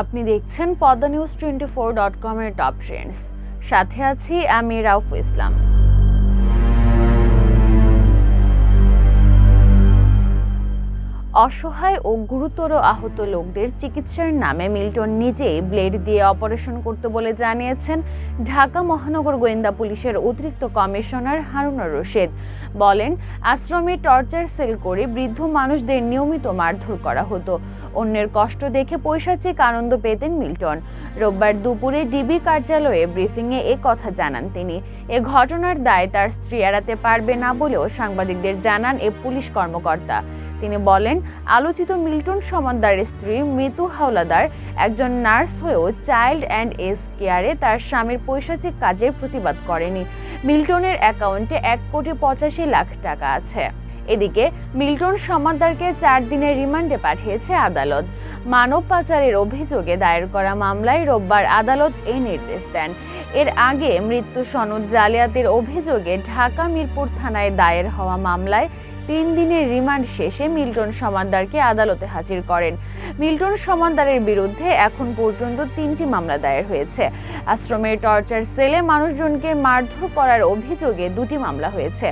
আপনি দেখছেন Padma news twenty four dot কমের টপ ট্রেন্ডস। সাথে আছি আমি রাউফ ইসলাম। অসহায় ও গুরুতর আহত লোকদের চিকিৎসার নামে মিল্টন নিজেই ব্লেড দিয়ে অপারেশন করতে বলে জানিয়েছেন ঢাকা মহানগর গোয়েন্দা পুলিশের অতিরিক্ত কমিশনার হারুনুর রশিদ। বলেন, আশ্রমে টর্চার সেল করে বৃদ্ধ মানুষদের নিয়মিত মারধর করা হতো। অন্যের কষ্ট দেখে পৈশাচিক আনন্দ পেতেন মিল্টন। রোববার দুপুরে ডিবি কার্যালয়ে ব্রিফিংয়ে এ কথা জানান তিনি। এ ঘটনার দায় তার স্ত্রী এড়াতে পারবে না বলেও সাংবাদিকদের জানান এ পুলিশ কর্মকর্তা। তিনি বলেন, আলোচিত মিল্টন সমাদ্দারের স্ত্রী মৃত্যু হাওলাদার, একজন নার্স হয়েও চাইল্ড অ্যান্ড এজ কেয়ারে তার স্বামীর পৈশাচিক কাজের প্রতিবাদ করেনি। মিল্টনের অ্যাকাউন্টে এক কোটি পঁচাশি লাখ টাকা আছে। এদিকে, মিল্টন সমাদ্দারকে চার দিনের রিমান্ডে পাঠিয়েছে আদালত। মানব পাচারের অভিযোগে দায়ের করা মামলায় রোববার আদালত এই নির্দেশ দেন। এর আগে মৃত্যু সনদ জালিয়াতির অভিযোগে ঢাকা মিরপুর থানায় দায়ের হওয়া মামলায় তিন দিনের রিমান্ড শেষে মিল্টন সমাদ্দারকে আদালতে হাজির করেন। মিল্টন সমাদ্দারের বিরুদ্ধে এখন পর্যন্ত তিনটি মামলা দায়ের হয়েছে। আশ্রমের টর্চার সেলে মানুষজনকে মারধর করার অভিযোগে দুটি মামলা হয়েছে।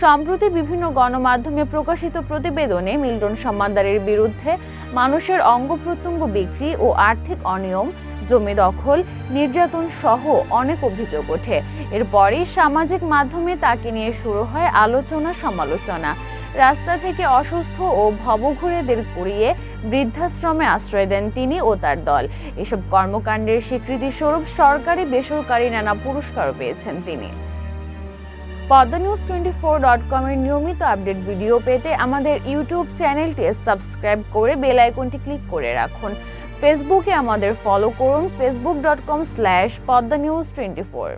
সম্প্রতি বিভিন্ন গণমাধ্যমে প্রকাশিত প্রতিবেদনে মিল্টন সমাদ্দারের বিরুদ্ধে মানুষের অঙ্গ প্রত্যঙ্গ বিক্রি ও আর্থিক অনিয়ম, জমি দখল, নির্যাতন সহ অনেক অভিযোগ ওঠে। এরপরই সামাজিক মাধ্যমে তাকে নিয়ে শুরু হয় আলোচনা সমালোচনা। রাস্তা থেকে অসুস্থ ও ভবঘুরেদের কুড়িয়ে বৃদ্ধাশ্রমে আশ্রয় দেন তিনি ও তার দল। এসব কর্মকাণ্ডের স্বীকৃতি স্বরূপ সরকারি, বেসরকারি নানা পুরস্কারও পেয়েছেন তিনি। Padma news twenty four dot কমের নিয়মিত আপডেট ভিডিও পেতে আমাদের ইউটিউব চ্যানেলটি সাবস্ক্রাইব করে বেল আইকনটি ক্লিক করে রাখুন। ফেসবুকে আমাদের ফলো করুন Facebook dot com slash Padma news twenty four.